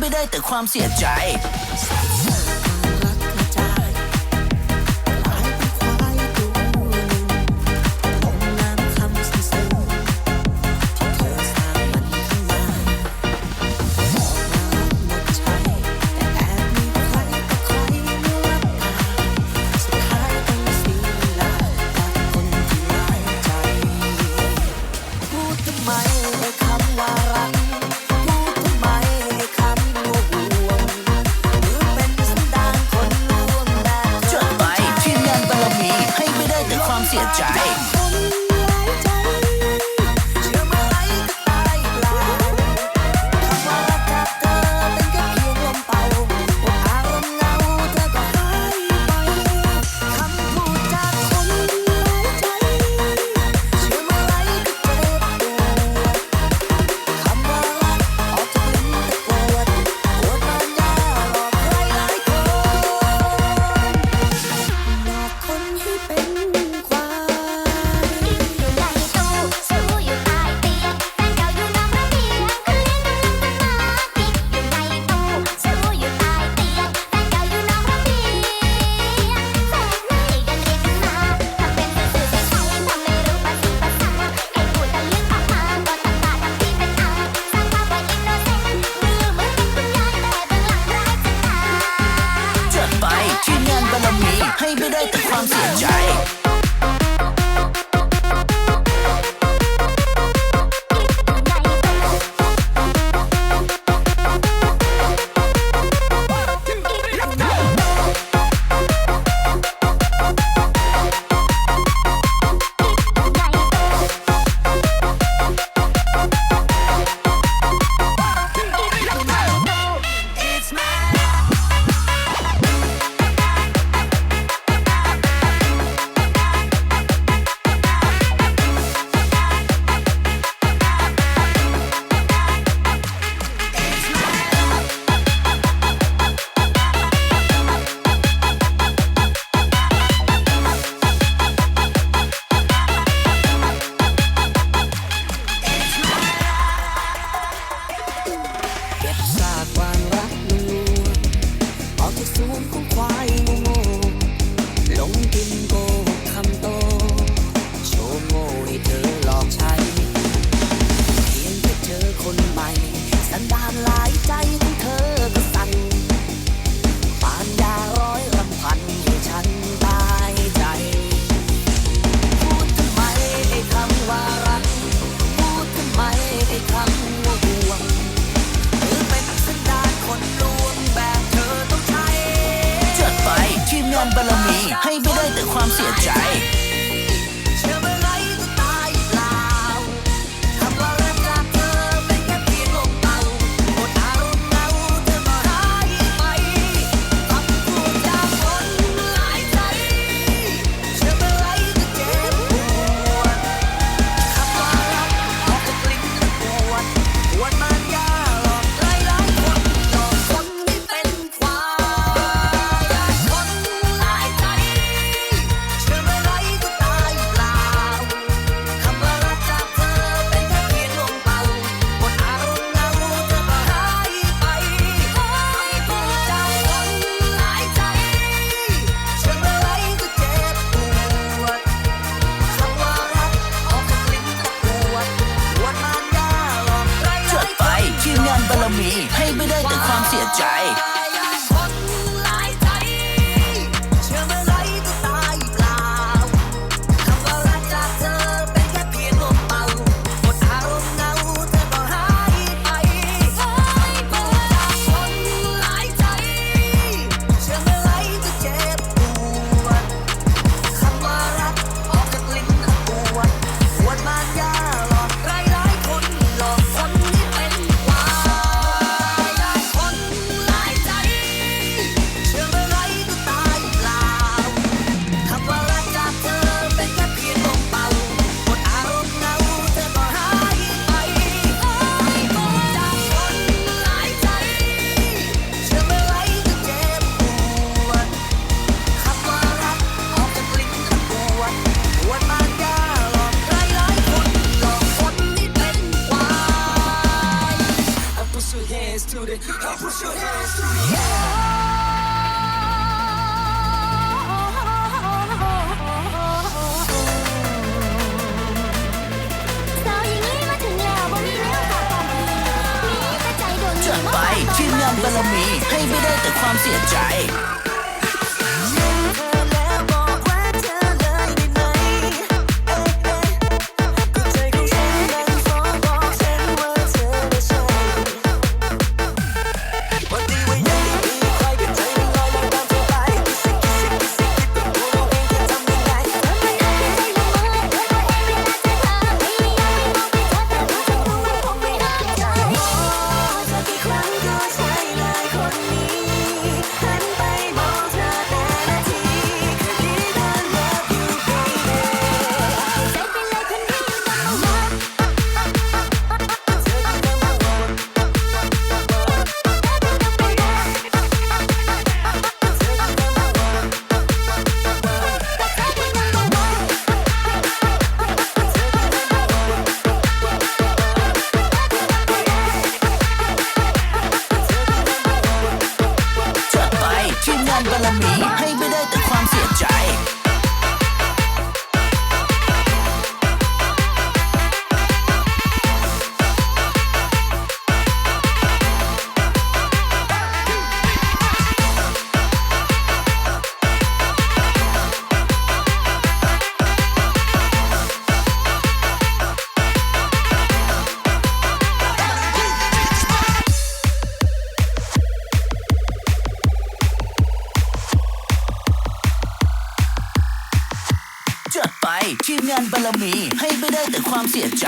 ไม่ได้แต่ความเสียใจ เก็บซากวามรักนูนออกจากสวนขงควายงงหลงกินโกคำโต โชว์โง่ให้เธอหลอกใช้ เพียงแต่เจอคนใหม่ สันดานหลายใจ บารมี ให้ไม่ได้แต่ความเสียใจ it up, put your hands to the air. จากไปที่นบารมีให้ไม่ได้แต่ความเสียใจ handling me. งานบารมี ให้ไปได้แต่ความเสียใจ